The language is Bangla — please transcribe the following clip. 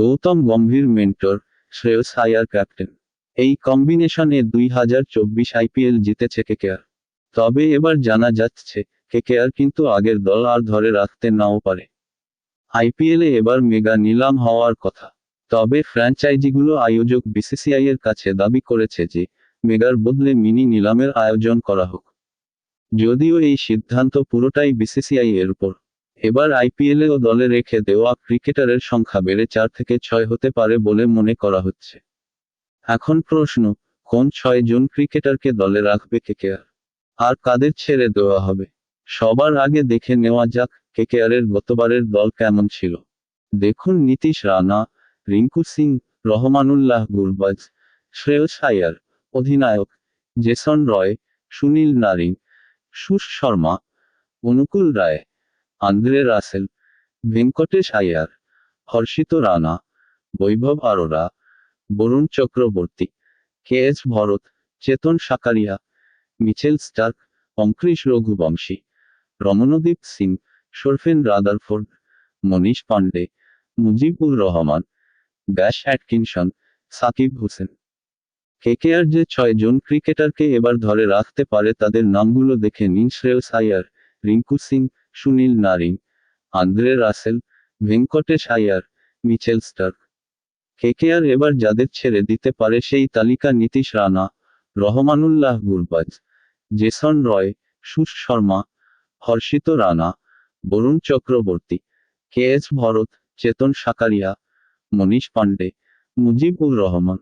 Gautam Gambhir mentor, Shreyas Iyer captain. এই কম্বিনেশনে দুই হাজার চব্বিশ আইপিএল জিতেছে কেকেআর। তবে এবার জানা যাচ্ছে, কেকেআর কিন্তু আগের দল আর ধরে রাখতে নাও পারে। আইপিএলে এবার মেগা নিলাম হওয়ার কথা। তবে ফ্র্যাঞ্চাইজিগুলো আয়োজক বিসিসিআই এর কাছে দাবি করেছে যে, মেগার বদলে মিনি নিলামের আয়োজন করা হোক। যদিও এই সিদ্ধান্ত পুরোটাই বিসিসিআই এর উপর। এবার আইপিএলেও দলে রেখে দেওয়া ক্রিকেটারের সংখ্যা বেড়ে চার থেকে ছয় হতে পারে বলে মনে করা হচ্ছে। এখন প্রশ্ন, কোন ছয় জন ক্রিকেটারকে দলে রাখবে কেকেআর? আর কাদের ছেড়ে দেওয়া হবে? সবার আগে দেখে নেওয়া যাক কেকেআরের গতবারের দল কেমন ছিল। দেখুন নীতিশ রানা, রিঙ্কু সিং, রহমানুল্লাহ গুরবাজ, শ্রেয়স আয়ার, অধিনায়ক Jason Roy, Sunil Narine, Suyash Sharma, Anukul Roy Andre Russell, Venkatesh Iyer, Harshit Rana, Vaibhav Arora, Varun Chakravarthy, K S Bharat, Chetan Sakariya, Mitchell Starc Angkrish Raghuvanshi Ramandeep Singh, Sherfane Rutherford, Manish Pandey Mujibur Rahman Gus Atkinson, Sakib Hussain. KKR যে ছয় জন ক্রিকেটারকে এবার ধরে রাখতে পারে তাদের নামগুলো দেখে নিন Shreyas Iyer. Rinku Singh Sunil Narine, Andre Russell, Venkatesh Iyer, Mitchell Starc. KKR এবার যাদের ছেড়ে দিতে পারে সেই তালিকা Nitish Rana, Rahmanullah Gurbaz, Jason Roy, Suyash Sharma, Harshit Rana, Varun Chakravarthy, K S Bharat, Chetan Sakariya, Manish Pandey Mujibur Rahman.